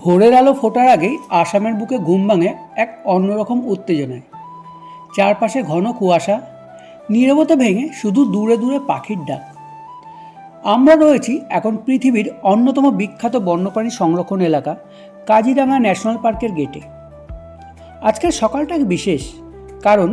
ভোরের আলো ফোটার আগেই আসামের বুকে ঘুম ভাঙে এক অন্যরকম উত্তেজনায়। চারপাশে ঘন কুয়াশা, নীরবতা ভেঙে শুধু দূরে দূরে পাখির ডাক। আমরা রয়েছি এখন পৃথিবীর অন্যতম বিখ্যাত বন্যপ্রাণী সংরক্ষণ এলাকা, কাজিরাঙা ন্যাশনাল পার্কের গেটে। আজকের সকালটা বিশেষ, কারণ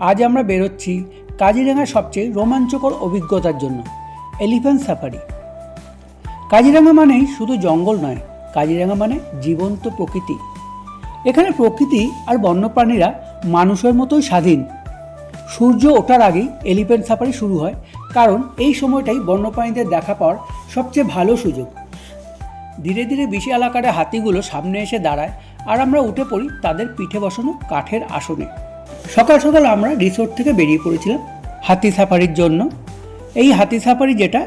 আজ আমরা বেরোচ্ছি কাজিরাঙার সবচেয়ে রোমাঞ্চকর অভিজ্ঞতার জন্য, এলিফ্যান্ট সাফারি। কাজিরাঙা মানেই শুধু জঙ্গল নয় কাজিরাঙা মানে জীবন্ত প্রকৃতি। এখানে প্রকৃতি আর বন্যপ্রাণীরা মানুষের মতোই স্বাধীন। সূর্য ওঠার আগেই এলিফ্যান্ট সাফারি শুরু হয়, কারণ এই সময়টাই বন্যপ্রাণীদের দেখা পাওয়ার সবচেয়ে ভালো সুযোগ। ধীরে ধীরে বিশাল আকারে হাতিগুলো সামনে এসে দাঁড়ায় আর আমরা উঠে পড়ি তাদের পিঠে বসানো কাঠের আসনে। সকাল সকাল আমরা রিসোর্ট থেকে বেরিয়ে পড়েছিলাম হাতি সাফারির জন্য। এই হাতি সাফারি যেটা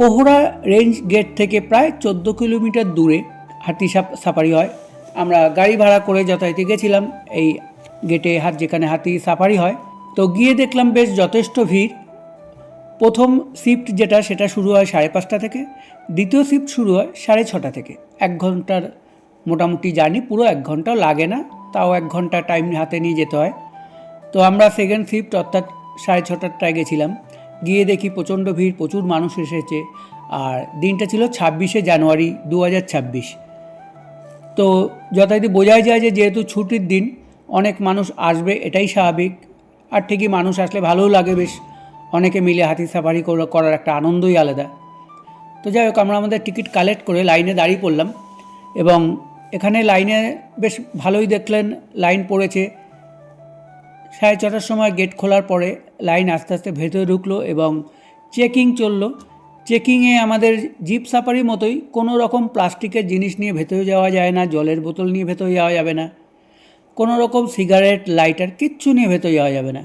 কোহরা রেঞ্জ গেট থেকে প্রায় চোদ্দ কিলোমিটার দূরে হাতি সাফারি হয়। আমরা গাড়ি ভাড়া করে যথারীতি গেছিলাম। এই গেটে হাত যেখানে হাতি সাফারি হয়। তো গিয়ে দেখলাম বেশ যথেষ্ট ভিড়। প্রথম শিফট যেটা, সেটা শুরু হয় সাড়ে পাঁচটা থেকে। দ্বিতীয় শিফট শুরু হয় সাড়ে ছটা থেকে। এক ঘণ্টার মোটামুটি জার্নি, পুরো এক ঘন্টাও লাগে না, তাও এক ঘণ্টা টাইম হাতে নিয়ে যেতে হয়। তো আমরা সেকেন্ড শিফট, অর্থাৎ সাড়ে ছটারটায় গেছিলাম। গিয়ে দেখি প্রচণ্ড ভিড়, প্রচুর মানুষ এসেছে। আর দিনটা ছিল ছাব্বিশে জানুয়ারি, দু হাজার ছাব্বিশ। তো যথারীতি বোঝাই যায় যে যেহেতু ছুটির দিন, অনেক মানুষ আসবে, এটাই স্বাভাবিক। আর ঠিকই মানুষ আসলে ভালোও লাগে বেশ। অনেকে মিলে হাতি সাফারি করার একটা আনন্দই আলাদা। তো যাই হোক, আমরা আমাদের টিকিট কালেক্ট করে লাইনে দাঁড়িয়ে পড়লাম এবং এখানে লাইনে বেশ ভালোই দেখলেন, লাইন পড়েছে। সাড়ে ছটার সময় গেট খোলার পরে লাইন আস্তে আস্তে ভেতরে ঢুকলো এবং চেকিং চলল। চেকিংয়ে আমাদের জিপ সাফারির মতোই কোনো রকম প্লাস্টিকের জিনিস নিয়ে ভেতরে যাওয়া যায় না, জলের বোতল নিয়ে ভেতরে যাওয়া যাবে না, কোনো রকম সিগারেট, লাইটার কিচ্ছু নিয়ে ভেতরে যাওয়া যাবে না।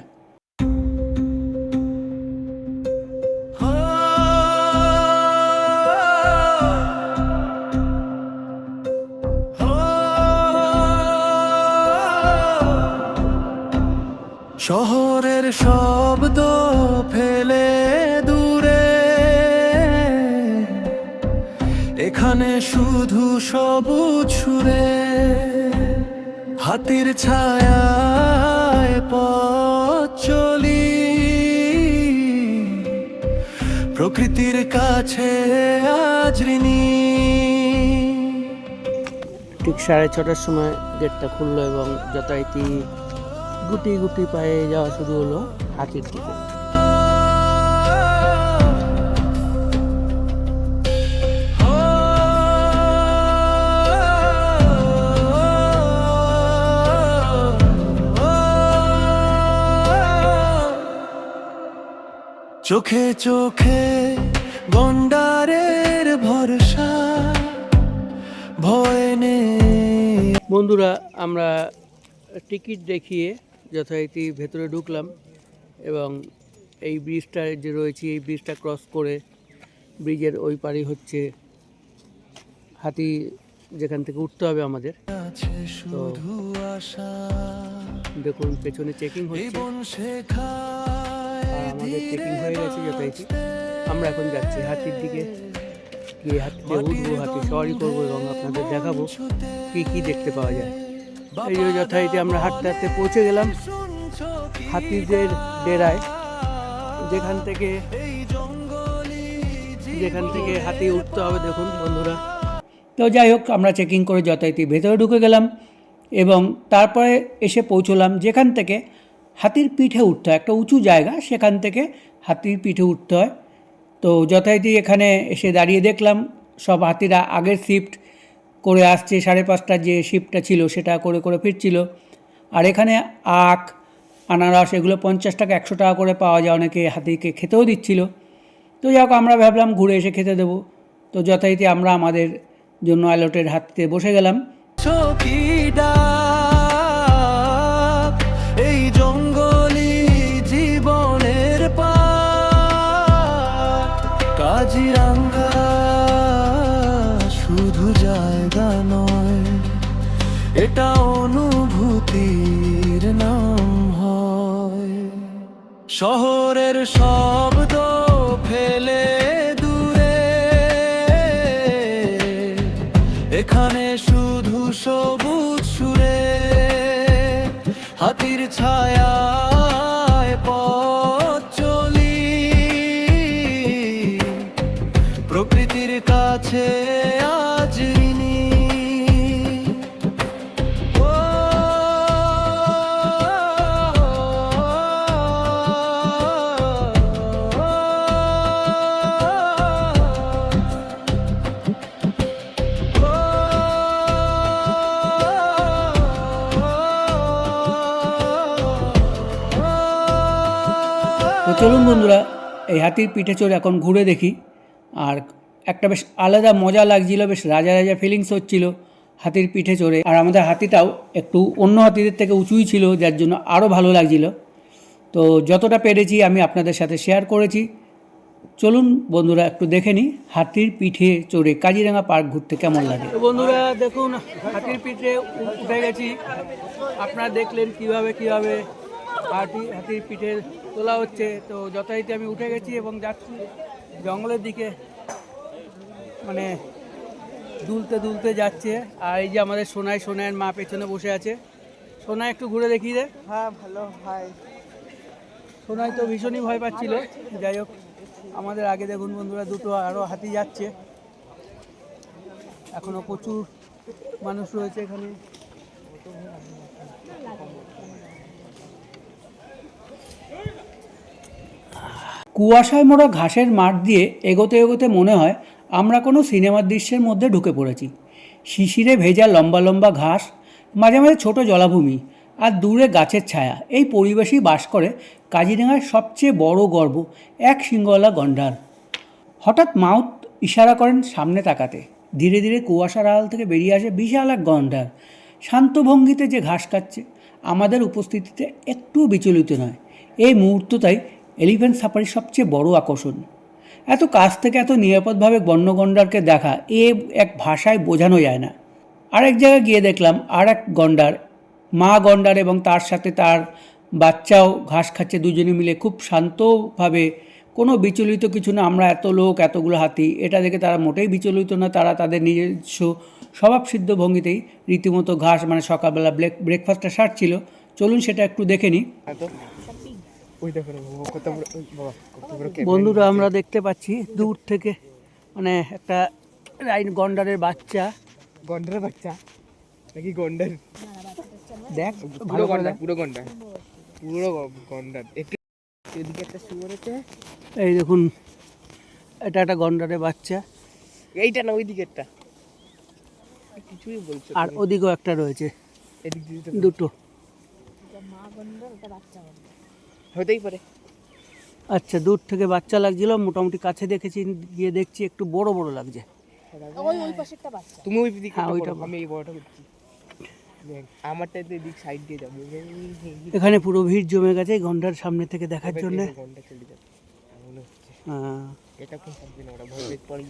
শহরের শব্দ ফেলে শুধু সবুজ ছুড়ে হাতির ছায়ায় পথ চলি। প্রকৃতির কাছে ঠিক সাড়ে ছটার সময় গেটটা খুললো এবং যথারীতি গুটি গুটি পায়ে যাওয়া শুরু হলো হাতির দিকে চোখে চোখে গন্ডারের ভরসা ভয় নেই। বন্ধুরা আমরা টিকিট দেখিয়ে যথারীতি ভেতরে ঢুকলাম এবং এই ব্রিজটা যে রয়েছে এই ব্রিজটা ক্রস করে ব্রিজের ওই পারি হচ্ছে হাতি যেখান থেকে উঠতে হবে আমাদের। আছে শুধু আশা। দেখুন পেছনে চেকিং হচ্ছে। আমাদের চেকিং হয়ে গেছে যথারীতি। আমরা এখন যাচ্ছি হাতির দিকে। গিয়ে হাতিতে উঠবো হাতি সওয়ারি করব এবং আপনাদের দেখাবো কি কি দেখতে পাওয়া যায়। এই যে যথারীতি আমরা হাঁটতে হাঁটতে পৌঁছে গেলাম হাতিদের ডেরায়। যেখান থেকে যেখান থেকে হাতি উঠতে হবে, দেখুন বন্ধুরা। তো যাই হোক, আমরা চেকিং করে যথারীতি ভেতরে ঢুকে গেলাম এবং তারপরে এসে পৌঁছলাম যেখান থেকে হাতির পিঠে উঠতে হয়। একটা উঁচু জায়গা, সেখান থেকে হাতির পিঠে উঠতে হয়। তো যথারীতি এখানে এসে দাঁড়িয়ে দেখলাম, সব হাতিরা আগের শিফট করে আসছে, সাড়ে পাঁচটার যে শিফটটা ছিল সেটা করে করে ফিরছিল। আর এখানে আখ, আনারস এগুলো পঞ্চাশ টাকা, একশো টাকা করে পাওয়া যায়। অনেকে হাতিকে খেতেও দিচ্ছিল। তো যাই আমরা ভাবলাম ঘুরে এসে খেতে দেবো। তো যথারীতি আমরা আমাদের জন্য অ্যালোটের হাতিতে বসে গেলাম। শহরের শব্দ ফেলে দূরে। এখানে শুধু সবুজ সুরে হাতির ছায়ায় তো চলুন বন্ধুরা, এই হাতির পিঠে চড়ে এখন ঘুরে দেখি। আর একটা বেশ আলাদা মজা লাগছিল, বেশ রাজা রাজা ফিলিংস হচ্ছিল হাতির পিঠে চড়ে। আর আমাদের হাতিটাও একটু অন্য হাতিদের থেকে উঁচুই ছিল, যার জন্য আরও ভালো লাগছিল। তো যতটা পেরেছি আমি আপনাদের সাথে শেয়ার করেছি। চলুন বন্ধুরা, একটু দেখে নিই হাতির পিঠে চড়ে কাজিরাঙা পার্ক ঘুরতে কেমন লাগে। বন্ধুরা, দেখুন, হাতির পিঠে উঠে গেছি। আপনারা দেখলেন কীভাবে কীভাবে হাতি হাতির পিঠে তোলা হচ্ছে। তো যথারীতি আমি উঠে গেছি এবং যাচ্ছি জঙ্গলের দিকে। মানে দুলতে দুলতে যাচ্ছে। আর এই যে আমাদের সোনাই সোনাইয়ের মা পেছনে বসে আছে। সোনাই একটু ঘুরে দেখি রে হ্যাঁ ভালো ভাই। সোনাই তো ভীষণই ভয় পাচ্ছিল। যাই হোক আমাদের আগে দেখুন বন্ধুরা দুটো আরও হাতি যাচ্ছে। এখনও প্রচুর মানুষ রয়েছে এখানে। কুয়াশায় মোড়া ঘাসের মাঠ দিয়ে এগোতে এগোতে মনে হয় আমরা কোনো সিনেমার দৃশ্যের মধ্যে ঢুকে পড়েছি। শিশিরে ভেজা লম্বা লম্বা ঘাস, মাঝে মাঝে ছোটো জলাভূমি আর দূরে গাছের ছায়া। এই পরিবেশেই বাস করে কাজিরাঙার সবচেয়ে বড় গর্ব, এক সিংহওয়ালা গন্ডার। হঠাৎ মাউথ ইশারা করেন সামনে তাকাতে। ধীরে ধীরে কুয়াশার আড়াল থেকে বেরিয়ে আসে বিশাল এক গন্ডার। শান্ত ভঙ্গিতে যে ঘাস খাচ্ছে, আমাদের উপস্থিতিতে একটু বিচলিত নয়। এই মুহূর্তটাই এলিফ্যান্ট সাফারির সবচেয়ে বড় আকর্ষণ। এত কাছ থেকে এত নিরাপদভাবে বন্যগন্ডারকে দেখা এ এক ভাষায় বোঝানো যায় না। আরেক জায়গায় গিয়ে দেখলাম, আর এক গন্ডার, মা গন্ডার এবং তার সাথে তার বাচ্চাও ঘাস খাচ্ছে, দুজনে মিলে খুব শান্তভাবে। কোনো বিচলিত কিছু না, আমরা এত লোক, এতগুলো হাতি, এটা দেখে তারা মোটেই বিচলিত না, তারা তাদের নিজস্ব স্বভাবসিদ্ধ ভঙ্গিতেই রীতিমতো ঘাস মানে সকালবেলা ব্রেক ব্রেকফাস্টটা সারছিল। চলুন সেটা একটু দেখে নিই। ওই দেখো কত বড় কত বড় বন্ধুরা আমরা দেখতে পাচ্ছি দূর থেকে মানে একটা রাইন গন্ডারের বাচ্চা। গন্ডারের বাচ্চা? নাকি গন্ডার? দেখ পুরো ভালো গন্ডার পুরো গন্ডার। পুরো গন্ডার। এদিকে একটা শুয়োর আছে। এই দেখুন এটা একটা গন্ডারের বাচ্চা। এইটা না ওই দিকেরটা কিছুই বলছো আর ওদিকেও একটা রয়েছে। এদিক দিয়ে তো দুটো। হতেই পারে। আচ্ছা দূর থেকে বাচ্চা লাগছিল মোটামুটি কাছে দেখেছি গিয়ে দেখছি একটু বড় বড় লাগছে। তুমি ওই দিকে হ্যাঁ, ওইটা আমি এই বড়টা করছি। আমারটা তো এদিক সাইড দিয়ে যাব। এখানে পুরো ভিড় জমে গেছে এই গন্ডার সামনে থেকে দেখার জন্য। চলে হ্যাঁ।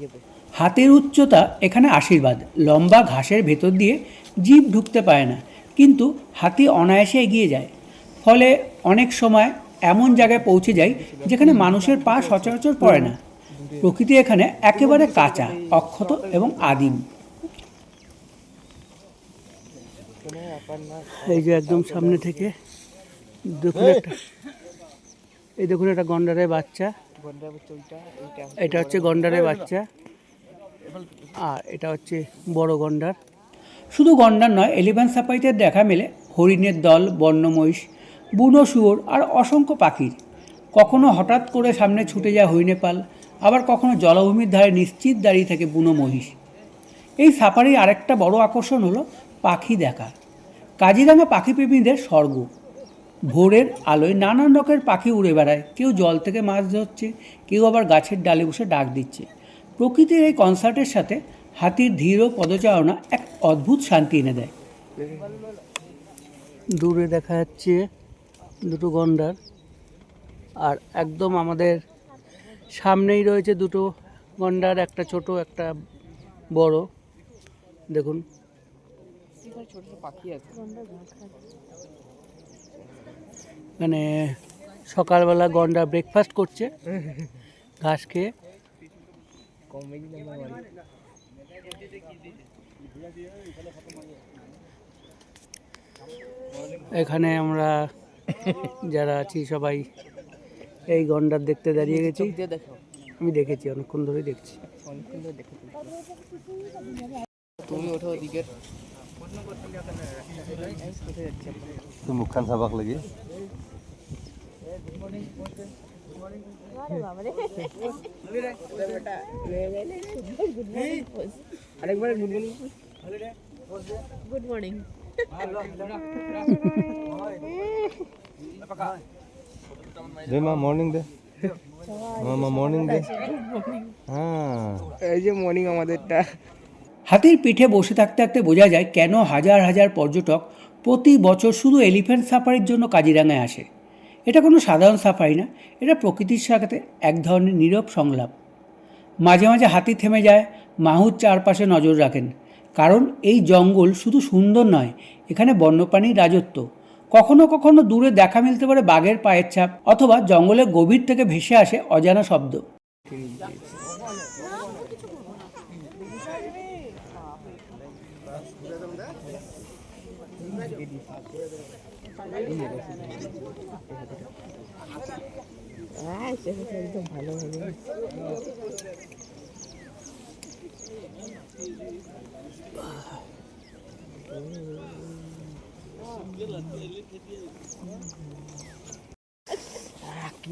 যাবে হাতের উচ্চতা এখানে আশীর্বাদ। লম্বা ঘাসের ভেতর দিয়ে জীব ঢুকতে পারে না। কিন্তু হাতি অনায়াসে এগিয়ে যায়। ফলে অনেক সময় এমন জায়গায় পৌঁছে যায় যেখানে মানুষের পা সচরাচর পড়ে না। প্রকৃতি এখানে একেবারে কাঁচা অক্ষত এবং আদিম। এই যে একদম সামনে থেকে দেখুন একটা এই দেখুন একটা গন্ডারের বাচ্চা। এটা হচ্ছে গন্ডারের বাচ্চা। আর এটা হচ্ছে বড় গন্ডার। শুধু গন্ডার নয় এলিফ্যান্ট সাফারিতে দেখা মেলে হরিণের দল বন্য মহিষ বুনো শুয়োর আর অসংখ্য পাখির। কখনো হঠাৎ করে সামনে ছুটে যায় হরিণে পাল আবার কখনো জলভূমির ধারে নিশ্চিত দাঁড়িয়ে থাকে বুনো মহিষ। এই সাফারির আরেকটা বড় আকর্ষণ হলো পাখি দেখা। কাজিরাঙা পাখিপ্রেমীদের স্বর্গ। ভোরের আলোয় নানান রকমের পাখি উড়ে বেড়ায়। কেউ জল থেকে মাছ ধরছে, কেউ আবার গাছের ডালে বসে ডাক দিচ্ছে। প্রকৃতির এই কনসার্টের সাথে হাতির ধীর পদচারণা এক অদ্ভুত শান্তি এনে দেয়। দূরে দেখা যাচ্ছে দুটো গন্ডার। আর একদম আমাদের সামনেই রয়েছে দুটো গন্ডার, একটা ছোট, একটা বড়। দেখুন। মানে সকালবেলা গন্ডা ব্রেকফাস্ট করছে। ঘাস খেয়ে। এখানে আমরা যারা আছি সবাই এই গন্ডার দেখতে দাঁড়িয়ে গেছি। আমি দেখেছি অনেকক্ষণ ধরেই দেখছি। তুমি ওঠো মুখখান চাবাক লাগি আরেকবার গুনগুনি গুড মর্নিং দে মা মর্নিং দে। মা মা মর্নিং দে। হ্যাঁ। এই যে মর্নিং আমাদেরটা। হাতির পিঠে বসে থাকতে থাকতে বোঝা যায় কেন হাজার হাজার পর্যটক প্রতি বছর শুধু এলিফ্যান্ট সাফারির জন্য কাজিরাঙায় আসে। এটা কোনো সাধারণ সাফারি না এটা প্রকৃতির সাথে এক ধরনের নীরব সংলাপ। মাঝে মাঝে হাতি থেমে যায় মাহুর চারপাশে নজর রাখেন। কারণ এই জঙ্গল শুধু সুন্দর নয়, এখানে বন্যপ্রাণীর রাজত্ব। কখনো কখনো দূরে দেখা মিলতে পারে বাঘের পায়ের ছাপ অথবা জঙ্গলের গভীর থেকে ভেসে আসে অজানা শব্দ। ভালো হবে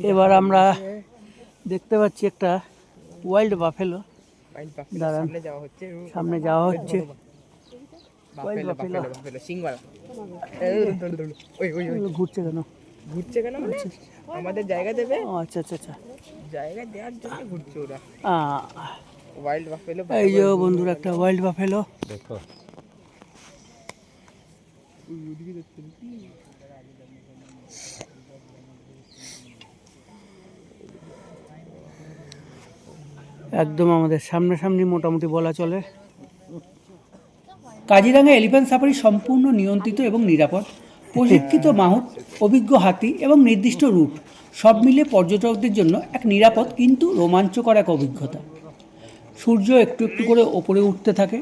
এবার আমরা দেখতে পাচ্ছি একটা ওয়াইল্ড বাফেলো। দাঁড়ান। সামনে যাওয়া হচ্ছে। বাফেলো ঘুরছে কেন? ঘুরছে কেন মানে আমাদের জায়গা দেবে? ও আচ্ছা আচ্ছা আচ্ছা। জায়গা দেওয়ার জন্য ঘুরছে ওরা। ওয়াইল্ড বাফেলো এই যে বন্ধুরা একটা ওয়াইল্ড বাফেলো দেখো। একদম আমাদের সামনাসামনি মোটামুটি বলা চলে। কাজিরাঙ্গা এলিফ্যান্ট সাফারি সম্পূর্ণ নিয়ন্ত্রিত এবং নিরাপদ। প্রশিক্ষিত মাহুত অভিজ্ঞ হাতি এবং নির্দিষ্ট রুট সব মিলে পর্যটকদের জন্য এক নিরাপদ কিন্তু রোমাঞ্চকর এক অভিজ্ঞতা। সূর্য একটু একটু করে ওপরে উঠতে থাকে।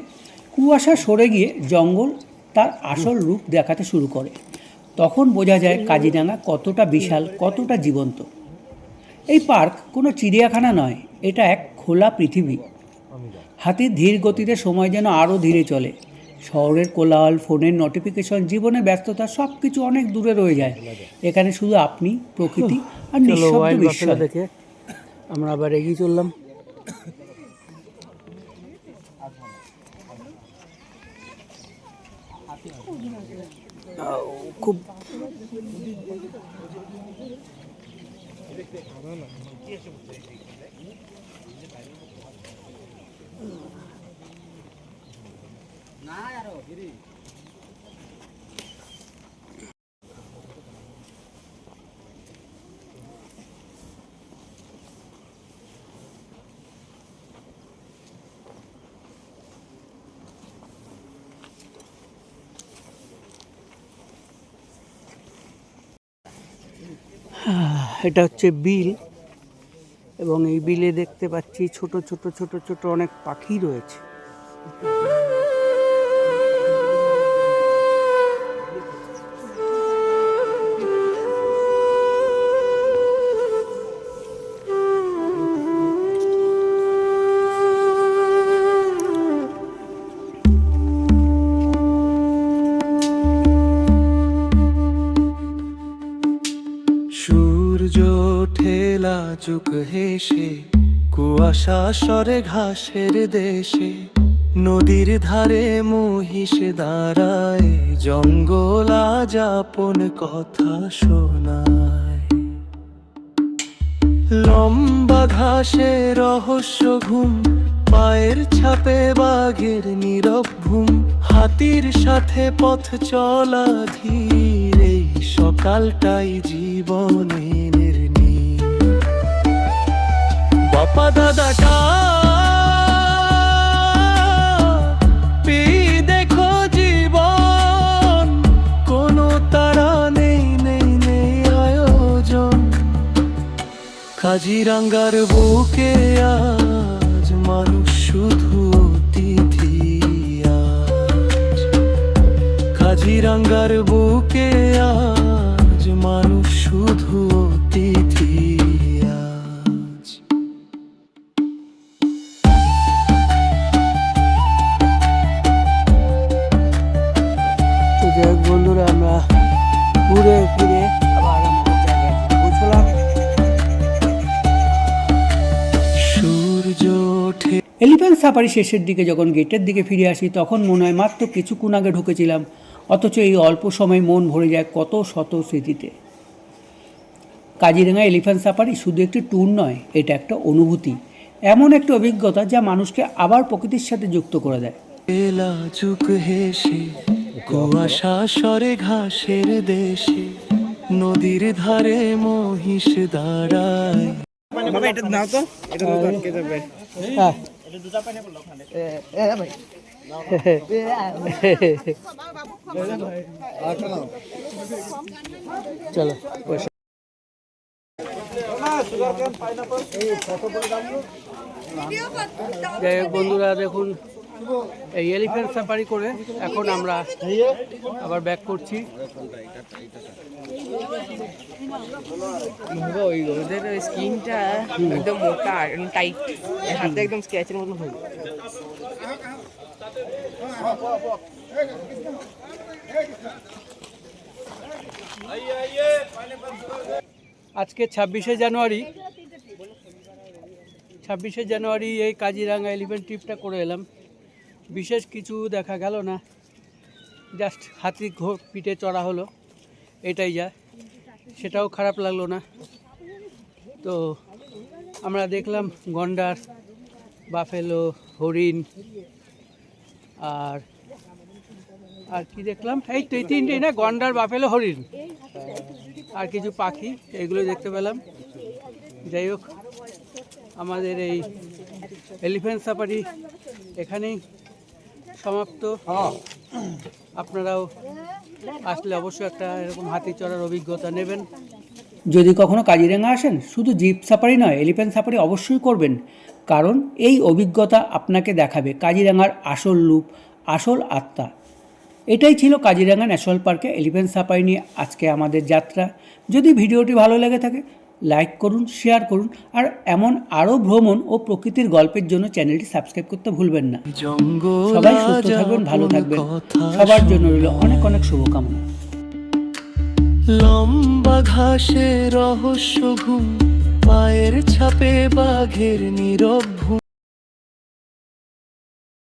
কুয়াশা সরে গিয়ে জঙ্গল তার আসল রূপ দেখাতে শুরু করে। তখন বোঝা যায় কাজিরাঙ্গা কতটা বিশাল কতটা জীবন্ত। এই পার্ক কোনো চিড়িয়াখানা নয় এটা এক খোলা পৃথিবী। হাতির ধীর গতিতে সময় যেন আরও ধীরে চলে। শহরের কোলাহল ফোনের নোটিফিকেশন জীবনের ব্যস্ততা সব কিছু অনেক দূরে রয়ে যায়। এখানে শুধু আপনি প্রকৃতি আর নিঃশব্দ আমরা আবার এগিয়ে চললাম। খুব এটা হচ্ছে বিল। এবং এই বিলে দেখতে পাচ্ছি ছোট ছোট ছোট ছোট অনেক পাখি রয়েছে। ঠেলা চুক হেসে, কুয়াশা সরে ঘাসের দেশে, নদীর ধারে মহিষ দাঁড়ায়, জঙ্গল আপন কথা শোনায়। লম্বা ঘাসে রহস্য ঘুম, পায়ের ছাপে বাঘের নীরব ঘুম, হাতির সাথে পথ চলা ধীর সকালটাই জীবনের আয়োজন। কাজিরাঙ্গার বুকে আজ মানুষ শুধু অতিথি আজ। কাজিরাঙ্গার বুকে আজ সাফারি শেষের দিকে যখন গেটের দিকে ফিরে আসি তখন মনে হয় মাত্র কিছুক্ষণ আগে ঢুকেছিলাম। অথচ এই অল্প সময় মন ভরে যায় কত শত স্মৃতিতে। কাজিরাঙা এলিফ্যান্ট সাফারি শুধু একটি ট্যুর নয় এটা একটা অনুভূতি। এমন একটা অভিজ্ঞতা যা মানুষকে আবার প্রকৃতির সাথে যুক্ত করে দেয়। কুয়াশা সরে ঘাসের দেশে নদীর ধারে মহিষ দাঁড়ায়। বাবা এটা নাও তো এটা তো আটকে যাবে। হ্যাঁ। চলো যাই হোক বন্ধুরা দেখুন এই এলিফ্যান্ট সাফারি করে এখন আমরা আবার ব্যাক করছি। ওই ওদের স্কিনটা একদম মোটা টাইট হাতে একদম স্কেচের মতো হয়ে। আজকে ছাব্বিশে জানুয়ারি। ছাব্বিশে জানুয়ারি এই কাজিরাঙ্গা এলিফেন্ট ট্রিপটা করে এলাম। বিশেষ কিছু দেখা গেল না। জাস্ট হাতি পিঠে চড়া হলো। এটাই যা। সেটাও খারাপ লাগল না। তো আমরা দেখলাম গন্ডার, বাফেলো, হরিণ, আর আর কি দেখলাম? এই তো তিনটেই না, গন্ডার, বাফেলো, হরিণ। আর কিছু পাখি, এগুলো দেখতে পেলাম। যাই হোক, আমাদের এই এলিফ্যান্ট সাফারি এখানেই সমাপ্ত। আপনারাও আসলে অবশ্যই একটা এরকম হাতি চড়ার অভিজ্ঞতা নেবেন। যদি কখনো কাজিরাঙা আসেন, শুধু জিপ সাফারি নয়, এলিফ্যান্ট সাফারি অবশ্যই করবেন। কারণ এই অভিজ্ঞতা আপনাকে দেখাবে কাজিরাঙার আসল রূপ, আসল আত্মা। এটাই ছিল কাজিরাঙা ন্যাশনাল পার্কে এলিফ্যান্ট সাফারি নিয়ে আজকে আমাদের যাত্রা। যদি ভিডিওটি ভালো লেগে থাকে লাইক করুন শেয়ার করুন আর এমন আরও ভ্রমণ ও প্রকৃতির গল্পের জন্য চ্যানেলটি সাবস্ক্রাইব করতে ভুলবেন না। সবাই সুস্থ থাকবেন ভালো থাকবেন। সবার জন্য রইল অনেক অনেক শুভকামনা। লম্বা ঘাসে রহস্য ঘুম পায়ের ছাপে বাঘের নীরব